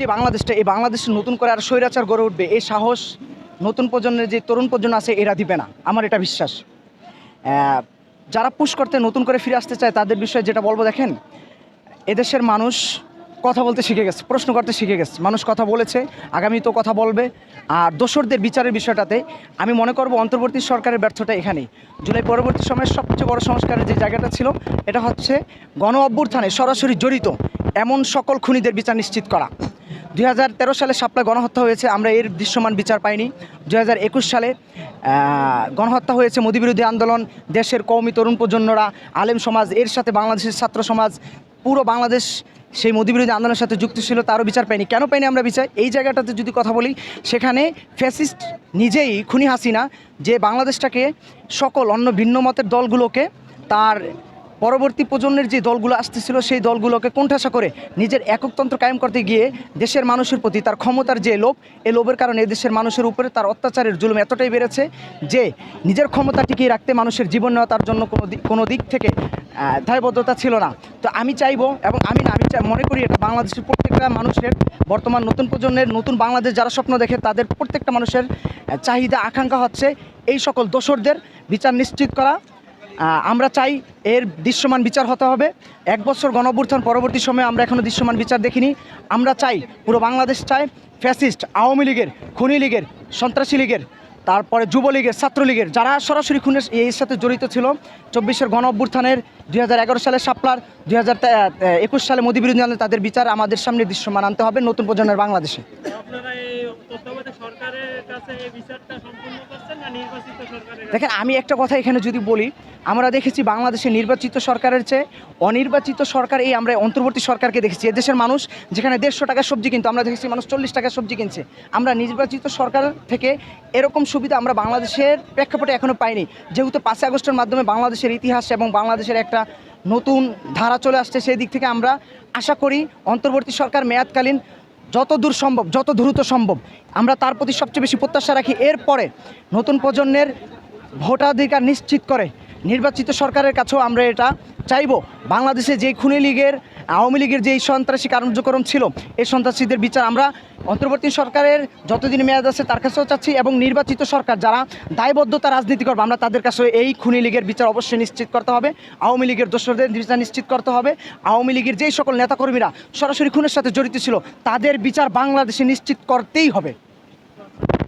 যে বাংলাদেশটা, এই বাংলাদেশে নতুন করে আর স্বৈরাচার গড়ে উঠবে, এই সাহস নতুন প্রজন্মের যে তরুণ প্রজন্ম আছে, এরা দিবে না। আমার এটা বিশ্বাস। যারা পুশ করতে, নতুন করে ফিরে আসতে চায়, তাদের বিষয়ে যেটা বলব দেখেন, এদেশের মানুষ কথা বলতে শিখে গেছে, প্রশ্ন করতে শিখে গেছে। মানুষ কথা বলেছে আগামী তো কথা বলবে। আর দোসরদের বিচারের বিষয়টাতে আমি মনে করব অন্তর্বর্তী সরকারের ব্যর্থতা এখানেই। জুলাই পরবর্তী সময়ের সবচেয়ে বড় সংস্কারের যে জায়গাটা ছিল, এটা হচ্ছে গণ অভ্যুত্থানে সরাসরি জড়িত এমন সকল খুনিদের বিচার নিশ্চিত করা। দুই হাজার তেরো সালে শাপলা গণহত্যা হয়েছে, আমরা এর দৃশ্যমান বিচার পাইনি। দু হাজার একুশ সালে গণহত্যা হয়েছে মোদীবিরোধী আন্দোলন, দেশের কৌমি তরুণ প্রজন্মরা, আলেম সমাজ, এর সাথে বাংলাদেশের ছাত্র সমাজ, পুরো বাংলাদেশ সেই মোদীবিরোধী আন্দোলনের সাথে যুক্ত ছিল, তারও বিচার পাইনি। কেন পাইনি আমরা বিচার? এই জায়গাটাতে যদি কথা বলি, সেখানে ফ্যাসিস্ট নিজেই খুনি হাসিনা, যে বাংলাদেশটাকে সকল অন্য ভিন্ন মতের দলগুলোকে তার পরবর্তী প্রজন্মের যে দলগুলো আসতেছিল, সেই দলগুলোকে কোণঠাসা করে নিজের এককতন্ত্র কায়েম করতে গিয়ে দেশের মানুষের প্রতি তার ক্ষমতার যে লোভ এই লোভের কারণে দেশের মানুষের উপরে তার অত্যাচারের জুলুম এতটাই বেড়েছে যে নিজের ক্ষমতা টিকিয়ে রাখতে মানুষের জীবন নেওয়া তার জন্য কোনো দিক কোনো দিক থেকে দায়বদ্ধতা ছিল না। তো আমি চাইব এবং আমি না, আমি মনে করি এটা বাংলাদেশের প্রত্যেকটা মানুষের, বর্তমান নতুন প্রজন্মের, নতুন বাংলাদেশ যারা স্বপ্ন দেখে তাদের প্রত্যেকটা মানুষের চাহিদা, আকাঙ্ক্ষা হচ্ছে এই সকল দোসরদের বিচার নিশ্চিত করা। আমরা চাই এর দৃশ্যমান বিচার হতে হবে। এক বছর গণঅভ্যুত্থান পরবর্তী সময়ে আমরা এখনও দৃশ্যমান বিচার দেখিনি। আমরা চাই পুরো বাংলাদেশ চাই ফ্যাসিস্ট, আওয়ামী লীগের, খুনি লীগের, সন্ত্রাসী লীগের, তারপরে যুবলীগের, ছাত্রলীগের, যারা সরাসরি খুনের এর সাথে জড়িত ছিল, চব্বিশের গণ অভ্যুত্থানের দুই হাজার এগারো সালে শাপলার দুই একুশ সালে মোদী বিরোধী তাদের বিচার আমাদের সামনে দৃশ্যমান আনতে হবে নতুন প্রজন্মের বাংলাদেশে। দেখেন, আমি একটা কথা এখানে যদি বলি, আমরা দেখেছি বাংলাদেশে নির্বাচিত সরকারের চেয়ে অনির্বাচিত সরকার এই আমরা অন্তর্বর্তী সরকারকে দেখেছি। এদেশের মানুষ যেখানে দেড়শো টাকার সবজি কিনতো, আমরা দেখেছি মানুষ চল্লিশ টাকার সবজি কিনছে। আমরা নির্বাচিত সরকার থেকে এরকম সুবিধা আমরা বাংলাদেশের প্রেক্ষাপটে এখনও পাইনি। যেহেতু পাঁচই আগস্টের মাধ্যমে বাংলাদেশের ইতিহাস এবং বাংলাদেশের একটা নতুন ধারা চলে আসছে, সেই দিক থেকে আমরা আশা করি অন্তর্বর্তী সরকার মেয়াদকালীন যত দূর সম্ভব, যত দ্রুত সম্ভব, আমরা তার প্রতি সবচেয়ে বেশি প্রত্যাশা রাখি। এরপরে নতুন প্রজন্মের ভোটাধিকার নিশ্চিত করে নির্বাচিত সরকারের কাছেও আমরা এটা চাইব। বাংলাদেশে যেই খুনি লীগের, আওয়ামী লীগের যেই সন্ত্রাসী কার্যক্রম ছিল, এই সন্ত্রাসীদের বিচার আমরা অন্তর্বর্তী সরকারের যতদিন মেয়াদ আছে তার কাছেও চাচ্ছি এবং নির্বাচিত সরকার যারা দায়বদ্ধতা রাজনীতি করবে, আমরা তাদের কাছে এই খুনি লীগের বিচার অবশ্যই নিশ্চিত করতে হবে, আওয়ামী লীগের দোষরদের বিচার নিশ্চিত করতে হবে। আওয়ামী লীগের যেই সকল নেতাকর্মীরা সরাসরি খুনের সাথে জড়িত ছিল, তাদের বিচার বাংলাদেশে নিশ্চিত করতেই হবে।